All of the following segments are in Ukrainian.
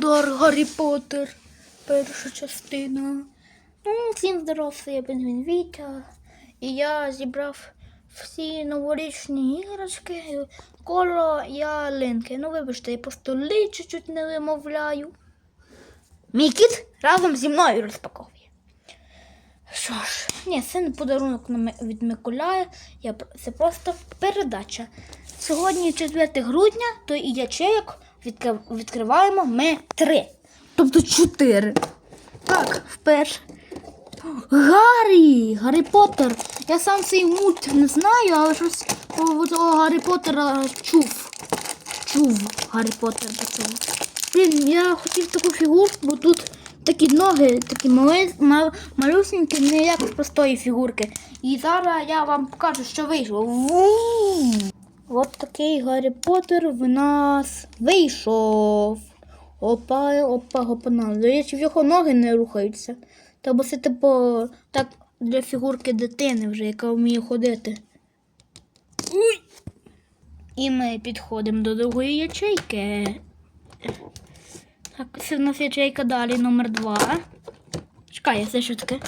Календар Гаррі Поттер. Перша частина. Ну, всім здоров, я Бензмін Вітя. І я зібрав всі новорічні іграшки коло ялинки. Ну, вибачте, я просто ли чуть-чуть не вимовляю. Мій кіт разом зі мною розпаковує. Що ж, ні, це не подарунок від Миколая, я, це просто передача. Сьогодні 4 грудня, то і ячеєк відкриваємо ми три. Тобто чотири. Так, вперше. Гаррі! Гаррі Поттер! Я сам цей мульт не знаю, але щось цього Гаррі Поттера чув. Чув Гаррі Поттер цього. Блін, я хотів таку фігурку, бо тут такі ноги, такі малюсенькі, не як з простої фігурки. І зараз я вам покажу, що вийшло. От такий Гаррі Поттер в нас вийшов. Опа, опа, гопана. До речі, в його ноги не рухаються. Та бо це типу так для фігурки дитини вже, яка вміє ходити. Уй! І ми підходимо до другої ячейки. Так, це в нас ячейка далі номер два. Чекай, це що таке?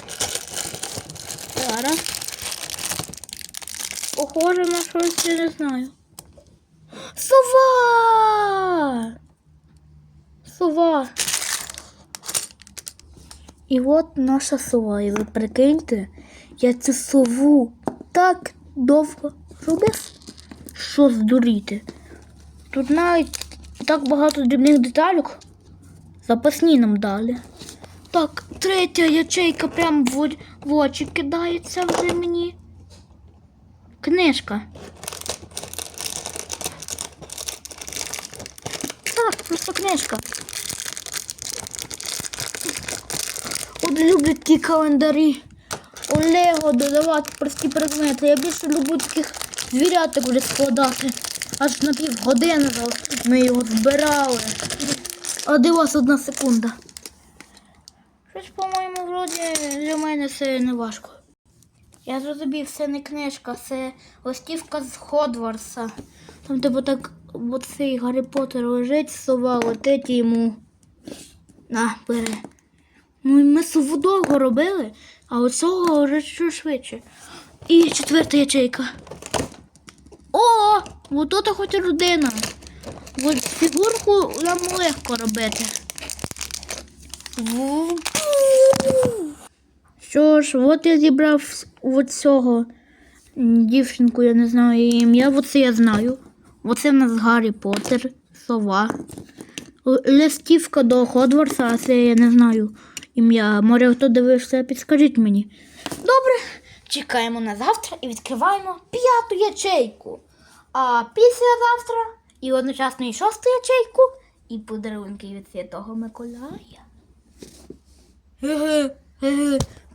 Зараз. Похоже на щось, я не знаю. Сова! Сова. І от наша сова. І ви прикиньте, я цю сову так довго робив, що здуріти. Тут навіть так багато дрібних деталюк. Запасні нам дали. Так, третя ячейка прям в, в очі кидається вже мені. Книжка. Так, просто книжка. От люблять ті календарі. У Лего додавати прості предмети. Я більше люблю таких звіряток вже складати. Аж на півгодини ми його збирали. А де вас одна секунда? Щось, по-моєму, вроді для мене це не важко. Я зрозумів, це не книжка, це листівка з Ходварса. Там типу так оцей Гаррі Поттер лежить, сова летить йому. На, бери. Ну і ми сову довго робили, а оцього вже що швидше. І четверта ячейка. О! Вот тут хоч родина. От фігурку нам легко робити. Ж, от я зібрав от цього дівчинку, я не знаю її ім'я, оце я знаю. Оце в нас Гаррі Поттер, сова. Листівка до Хогвартса, а це я не знаю ім'я. Може, хто дивився, підскажіть мені. Добре, чекаємо на завтра і відкриваємо п'яту ячейку. А післязавтра і одночасно і шосту ячейку, і подарунки від Святого Миколая.